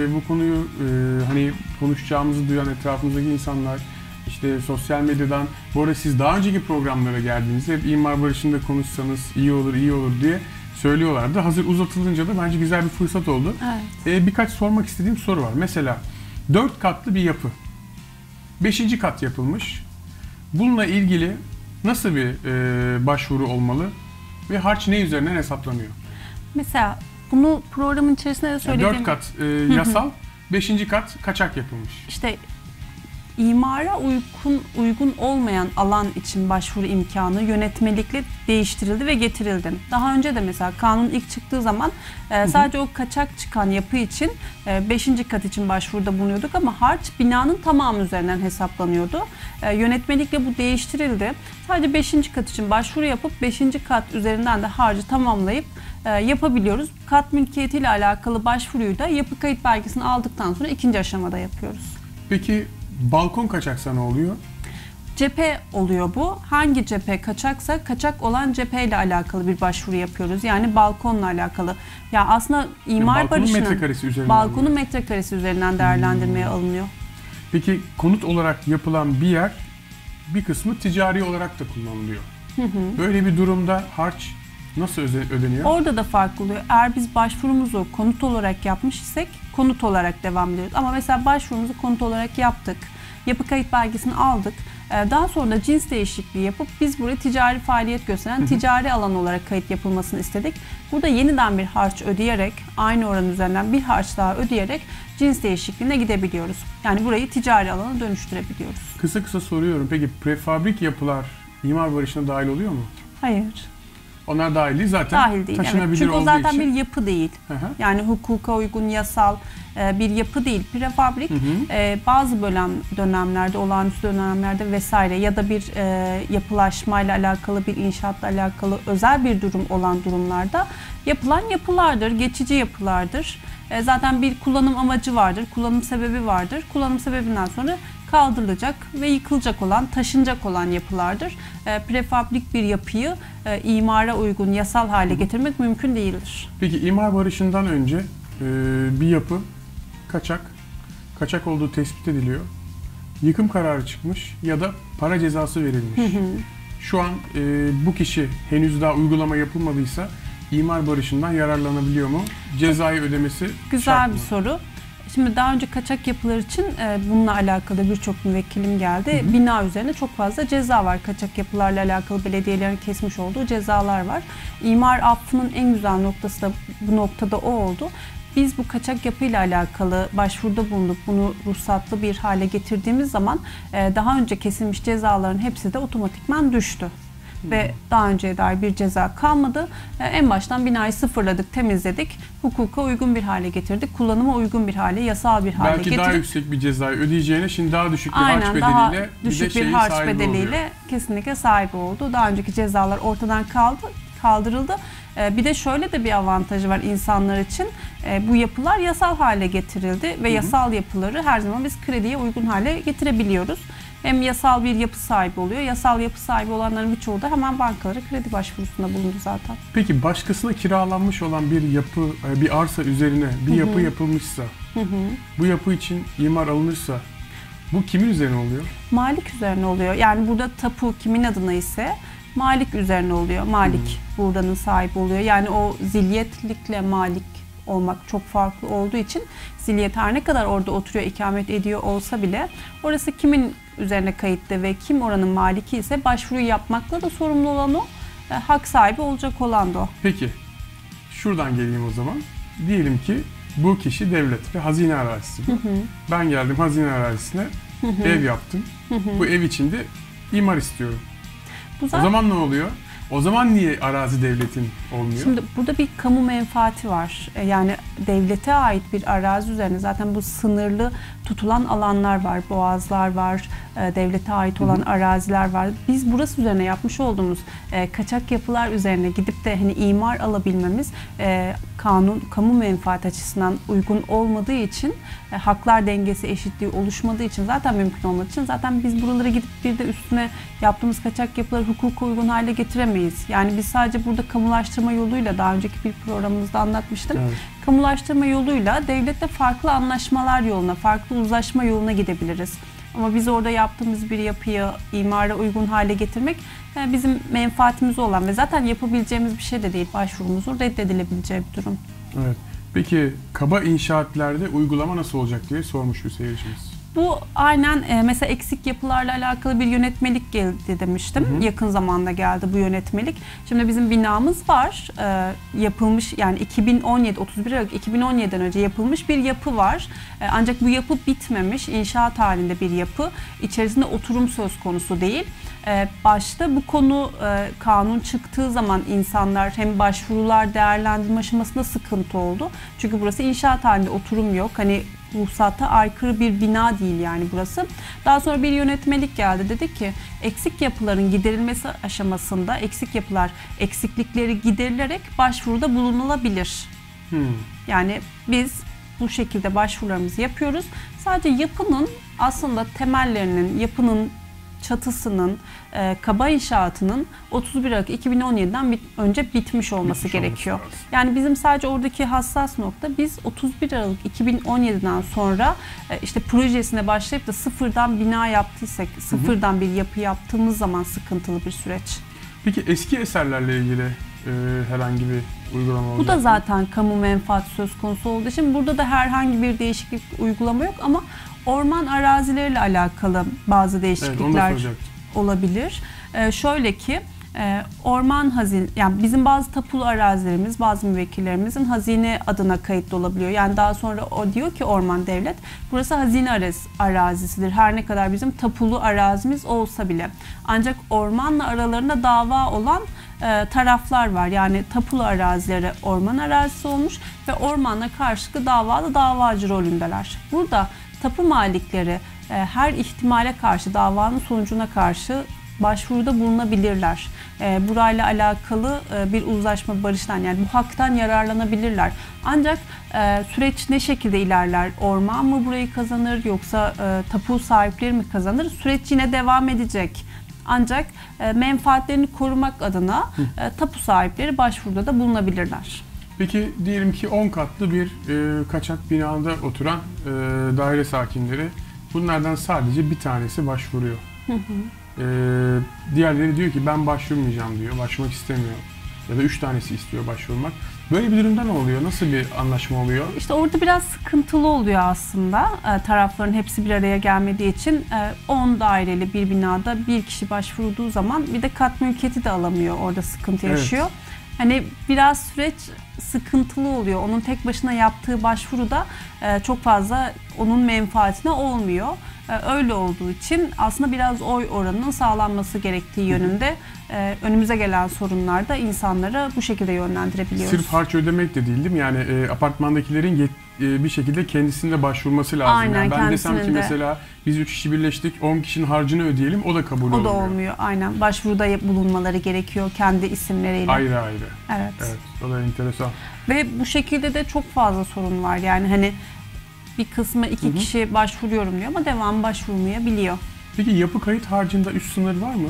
Bu konuyu e, hani konuşacağımızı duyan etrafımızdaki insanlar işte sosyal medyadan bu arada siz daha önceki programlara geldiğinizde hep imar barışında konuşsanız iyi olur iyi olur diye söylüyorlardı. Hazır uzatılınca da bence güzel bir fırsat oldu. Evet. E, birkaç sormak istediğim soru var. Mesela dört katlı bir yapı. Beşinci kat yapılmış. Bununla ilgili nasıl bir e, başvuru olmalı ve harç ne üzerinden hesaplanıyor? Mesela bunu programın içerisinde de Yani söylediğim... dört kat e, yasal, beşinci kat kaçak yapılmış. İşte imara uygun, uygun olmayan alan için başvuru imkanı yönetmelikle değiştirildi ve getirildi. Daha önce de mesela kanun ilk çıktığı zaman e, sadece o kaçak çıkan yapı için 5. kat için başvuruda bulunuyorduk ama harç binanın tamamı üzerinden hesaplanıyordu. E, yönetmelikle bu değiştirildi. Sadece 5. kat için başvuru yapıp 5. kat üzerinden de harcı tamamlayıp e, yapabiliyoruz. Kat mülkiyetiyle alakalı başvuruyu da yapı kayıt belgesini aldıktan sonra ikinci aşamada yapıyoruz. Peki balkon kaçaksa ne oluyor? Cephe oluyor bu. Hangi cephe kaçaksa kaçak olan cepheyle alakalı bir başvuru yapıyoruz. Yani balkonla alakalı. Ya aslında imar balkonun barışının metrekaresi üzerinden balkonun mi? metrekaresi üzerinden değerlendirmeye alınıyor. Peki konut olarak yapılan bir yer bir kısmı ticari olarak da kullanılıyor. Böyle bir durumda harç nasıl ödeniyor? Orada da fark oluyor. Eğer biz başvurumuzu konut olarak yapmış isek konut olarak devam ediyoruz. Ama mesela başvurumuzu konut olarak yaptık. Yapı kayıt belgesini aldık. Ee, Daha sonra da cins değişikliği yapıp biz buraya ticari faaliyet gösteren ticari alan olarak kayıt yapılmasını istedik. Burada yeniden bir harç ödeyerek aynı oran üzerinden bir harç daha ödeyerek cins değişikliğine gidebiliyoruz. Yani burayı ticari alana dönüştürebiliyoruz. Kısa kısa soruyorum. Peki prefabrik yapılar imar barışına dahil oluyor mu? Hayır. Onlar dahil değil zaten Dahil değil. Evet. taşınabilir Çünkü o zaten için. bir yapı değil. Hı hı. Yani hukuka uygun yasal e, bir yapı değil. Prefabrik Hı hı. e, bazı bölen dönemlerde, olağanüstü dönemlerde vesaire ya da bir e, yapılaşmayla alakalı, bir inşaatla alakalı özel bir durum olan durumlarda yapılan yapılardır, geçici yapılardır. E, zaten bir kullanım amacı vardır, kullanım sebebi vardır. Kullanım sebebinden sonra kaldırılacak ve yıkılacak olan, taşınacak olan yapılardır. E, prefabrik bir yapıyı e, imara uygun, yasal hale getirmek mümkün değildir. Peki imar barışından önce e, bir yapı kaçak, kaçak olduğu tespit ediliyor. Yıkım kararı çıkmış ya da para cezası verilmiş. Şu an e, bu kişi henüz daha uygulama yapılmadıysa imar barışından yararlanabiliyor mu? Cezayı ödemesi Güzel şart bir mı? soru. Şimdi daha önce kaçak yapılar için e, bununla alakalı birçok müvekkilim geldi. Bina üzerine çok fazla ceza var. Kaçak yapılarla alakalı belediyelerin kesmiş olduğu cezalar var. İmar affının en güzel noktası da bu noktada o oldu. Biz bu kaçak yapıyla alakalı başvuruda bulunup bunu ruhsatlı bir hale getirdiğimiz zaman e, daha önce kesilmiş cezaların hepsi de otomatikman düştü. Ve daha önceye dair bir ceza kalmadı. E, En baştan binayı sıfırladık, temizledik. Hukuka uygun bir hale getirdik. Kullanıma uygun bir hale, yasal bir hale Belki getirdik. daha yüksek bir cezayı ödeyeceğine şimdi daha düşük bir Aynen harç daha bedeliyle bir de düşük bir şeyin harç bedeliyle oluyor. kesinlikle sahibi oldu. Daha önceki cezalar ortadan kaldı kaldırıldı. Ee, Bir de şöyle de bir avantajı var insanlar için. Ee, Bu yapılar yasal hale getirildi ve yasal yapıları her zaman biz krediye uygun hale getirebiliyoruz. Hem yasal bir yapı sahibi oluyor. Yasal yapı sahibi olanların birçoğu da hemen bankalara kredi başvurusunda bulundu zaten. Peki başkasına kiralanmış olan bir yapı, e, bir arsa üzerine bir yapı yapılmışsa, bu yapı için imar alınırsa bu kimin üzerine oluyor? Malik üzerine oluyor. Yani burada tapu kimin adına ise malik üzerine oluyor. Malik buranın sahibi oluyor. Yani o zilyetlikle malik olmak çok farklı olduğu için zilyet her ne kadar orada oturuyor, ikamet ediyor olsa bile orası kimin üzerine kayıtlı ve kim oranın maliki ise başvuruyu yapmakla da sorumlu olan o. e, Hak sahibi olacak olan da o. Peki şuradan geleyim o zaman. Diyelim ki bu kişi devlet ve hazine arazisi. Ben geldim hazine arazisine ev yaptım. Bu ev içinde imar istiyorum. Bu O zaten zaman ne oluyor? O zaman niye arazi devletin olmuyor? Şimdi burada bir kamu menfaati var. E, Yani devlete ait bir arazi üzerine zaten bu sınırlı tutulan alanlar var, boğazlar var, e, devlete ait olan araziler var. Biz burası üzerine yapmış olduğumuz e, kaçak yapılar üzerine gidip de hani imar alabilmemiz kanun kamu menfaat açısından uygun olmadığı için e, haklar dengesi eşitliği oluşmadığı için zaten mümkün olmadığı için zaten biz buralara gidip bir de üstüne yaptığımız kaçak yapıları hukuka uygun hale getiremeyiz. Yani biz sadece burada kamulaştırma yoluyla daha önceki bir programımızda anlatmıştım. Evet. Kamulaştırma yoluyla devletle farklı anlaşmalar yoluna, farklı uzlaşma yoluna gidebiliriz. Ama biz orada yaptığımız bir yapıyı imara uygun hale getirmek bizim menfaatimiz olan ve zaten yapabileceğimiz bir şey de değil. Başvurumuzun reddedilebileceği bir durum. Evet. Peki kaba inşaatlerde uygulama nasıl olacak diye sormuş bir seyircimiz. Bu aynen e, mesela eksik yapılarla alakalı bir yönetmelik geldi demiştim. Hı hı. Yakın zamanda geldi bu yönetmelik. Şimdi bizim binamız var. E, yapılmış yani 2017 31 Aralık 2017'den önce yapılmış bir yapı var. E, ancak bu yapı bitmemiş. inşaat halinde bir yapı. İçerisinde oturum söz konusu değil. E, başta bu konu e, kanun çıktığı zaman insanlar hem başvurular değerlendirme aşamasında sıkıntı oldu. Çünkü burası inşaat halinde oturum yok. Hani ruhsata aykırı bir bina değil yani burası. Daha sonra bir yönetmelik geldi. Dedi ki eksik yapıların giderilmesi aşamasında eksik yapılar eksiklikleri giderilerek başvuruda bulunulabilir. Hmm. Yani biz bu şekilde başvurularımızı yapıyoruz. Sadece yapının aslında temellerinin, yapının çatısının, e, kaba inşaatının 31 Aralık 2017'den bit- önce bitmiş olması Bitmiş gerekiyor. olması lazım. Yani bizim sadece oradaki hassas nokta biz 31 Aralık 2017'den sonra e, işte projesine başlayıp da sıfırdan bina yaptıysak, sıfırdan bir yapı yaptığımız zaman sıkıntılı bir süreç. Peki eski eserlerle ilgili e, herhangi bir uygulama olacak Bu da zaten kamu menfaati söz konusu olduğu için burada da herhangi bir değişiklik uygulama yok ama orman arazileriyle alakalı bazı Evet değişiklikler soracaktım. olabilir. Ee, şöyle ki e, orman hazine yani bizim bazı tapulu arazilerimiz bazı müvekkillerimizin hazine adına kayıtlı olabiliyor. Yani daha sonra o diyor ki orman devlet burası hazine araz- arazisidir. Her ne kadar bizim tapulu arazimiz olsa bile. Ancak ormanla aralarında dava olan e, taraflar var. Yani tapulu arazileri orman arazisi olmuş ve ormanla karşılıklı davalı davacı rolündeler. Burada tapu malikleri e, her ihtimale karşı davanın sonucuna karşı başvuruda bulunabilirler. E, burayla alakalı e, bir uzlaşma barıştan yani bu haktan yararlanabilirler. Ancak e, süreç ne şekilde ilerler? Orman mı burayı kazanır yoksa e, tapu sahipleri mi kazanır? Süreç yine devam edecek. Ancak e, menfaatlerini korumak adına e, tapu sahipleri başvuruda da bulunabilirler. Peki diyelim ki 10 katlı bir e, kaçak binada oturan e, daire sakinleri bunlardan sadece bir tanesi başvuruyor. E, diğerleri diyor ki ben başvurmayacağım diyor, başvurmak istemiyor. Ya da 3 tanesi istiyor başvurmak. Böyle bir durumda ne oluyor? Nasıl bir anlaşma oluyor? İşte orada biraz sıkıntılı oluyor aslında. E, tarafların hepsi bir araya gelmediği için e, 10 daireli bir binada bir kişi başvurduğu zaman bir de kat mülkiyeti de alamıyor. Orada sıkıntı Evet. Hani biraz süreç sıkıntılı oluyor. Onun tek başına yaptığı başvuruda e, çok fazla onun menfaatine olmuyor. E, öyle olduğu için aslında biraz oy oranının sağlanması gerektiği yönünde e, önümüze gelen sorunlarda insanları bu şekilde yönlendirebiliyoruz. Sırf harç ödemek de değil değil mi? Yani apartmandakilerin e, bir şekilde kendisinde başvurması lazım. Aynen, yani ben desem ki kendisinin de. mesela biz 3 kişi birleştik 10 kişinin harcını ödeyelim o da kabul O da olmuyor. olmuyor aynen. Başvuruda bulunmaları gerekiyor kendi isimleriyle. Ayrı ayrı. Evet. Evet o da enteresan. Ve bu şekilde de çok fazla sorun var. Yani hani bir kısmı iki Hı hı. kişi başvuruyorum diyor ama devam başvurmayabiliyor. Peki yapı kayıt harcında üst sınır var mı?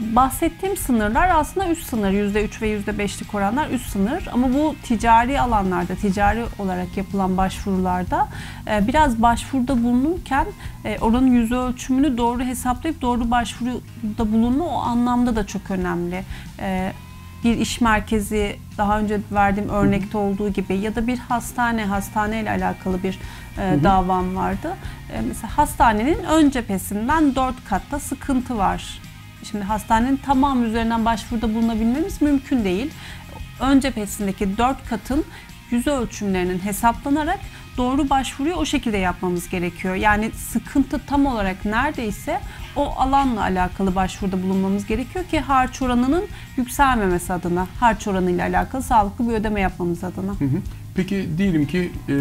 Bahsettiğim sınırlar aslında üst sınır. %3 ve %5'lik oranlar üst sınır. Ama bu ticari alanlarda, ticari olarak yapılan başvurularda e, biraz başvuruda bulunurken e, oranın yüz ölçümünü doğru hesaplayıp doğru başvuruda bulunma o anlamda da çok önemli. E, bir iş merkezi daha önce verdiğim örnekte olduğu gibi ya da bir hastane, hastaneyle alakalı bir e, hı. davam vardı. E, mesela hastanenin ön cephesinden dört katta sıkıntı var. Şimdi hastanenin tamamı üzerinden başvuruda bulunabilmemiz mümkün değil. Ön cephesindeki dört katın yüz ölçümlerinin hesaplanarak doğru başvuruyu o şekilde yapmamız gerekiyor. Yani sıkıntı tam olarak neredeyse o alanla alakalı başvuruda bulunmamız gerekiyor ki harç oranının yükselmemesi adına, harç oranıyla alakalı sağlıklı bir ödeme yapmamız adına. Hı hı. Peki diyelim ki e,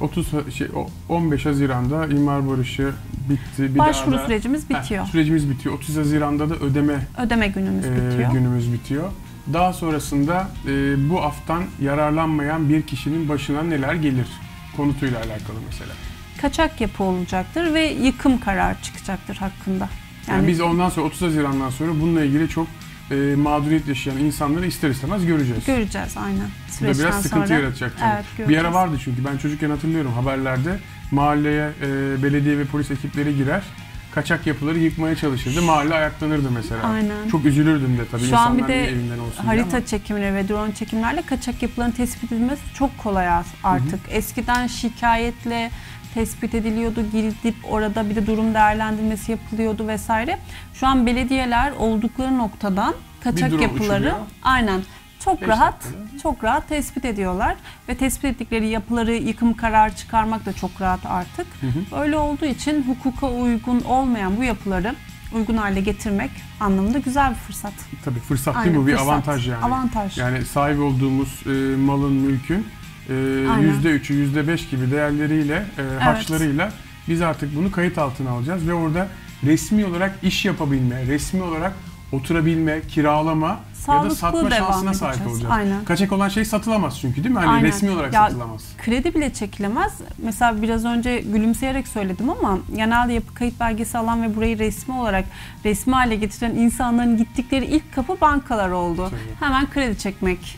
30 ha- şey o- 15 Haziran'da imar barışı bitti. Bir Başvuru daha da- sürecimiz Heh, bitiyor. sürecimiz bitiyor. 30 Haziran'da da ödeme Ödeme günümüz e, bitiyor. günümüz bitiyor. Daha sonrasında e, bu aftan yararlanmayan bir kişinin başına neler gelir konutuyla alakalı mesela. Kaçak yapı olacaktır ve yıkım kararı çıkacaktır hakkında. Yani, biz ondan sonra 30 Haziran'dan sonra bununla ilgili çok e, mağduriyet yaşayan insanları ister istemez göreceğiz. göreceğiz aynen. Bu da biraz Süreçten sıkıntı sonra. yaratacak. Evet, bir ara vardı çünkü ben çocukken hatırlıyorum haberlerde mahalleye e, belediye ve polis ekipleri girer kaçak yapıları yıkmaya çalışırdı. Mahalle ayaklanırdı mesela. Aynen. Çok üzülürdüm de tabii Şu insanlar an bir de evinden olsun Harita ama. çekimleri ve drone çekimlerle kaçak yapıların tespit edilmesi çok kolay artık. Eskiden şikayetle tespit ediliyordu, gidip orada bir de durum değerlendirmesi yapılıyordu vesaire. Şu an belediyeler oldukları noktadan kaçak yapıları uçuruyor. aynen çok Beş rahat dakikada. çok rahat tespit ediyorlar ve tespit ettikleri yapıları yıkım kararı çıkarmak da çok rahat artık. Hı hı. Öyle olduğu için hukuka uygun olmayan bu yapıları uygun hale getirmek anlamında güzel bir fırsat. Tabii fırsat değil Aynen, mi? Bu bir fırsat. avantaj yani. Avantaj. Yani sahip olduğumuz e, malın, mülkün e, Aynen. %3'ü, %5 gibi değerleriyle, e, harçlarıyla biz artık bunu kayıt altına alacağız ve orada resmi olarak iş yapabilme, resmi olarak oturabilme, kiralama ya da Sağlıklı satma şansına sahip edeceğiz. olacağız. Aynen. Kaçak olan şey satılamaz çünkü değil mi? Hani Aynen. resmi olarak Ya, satılamaz. Kredi bile çekilemez. Mesela biraz önce gülümseyerek söyledim ama genelde yapı kayıt belgesi alan ve burayı resmi olarak resmi hale getiren insanların gittikleri ilk kapı bankalar oldu. Tabii. Hemen kredi çekmek.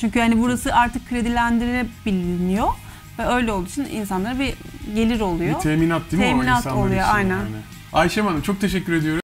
Çünkü hani burası artık kredilendirilebiliyor ve öyle olduğu için insanlara bir gelir oluyor. Bir teminat değil mi o Teminat insanlar oluyor, için aynen. yani. Ayşem Hanım çok teşekkür ediyorum.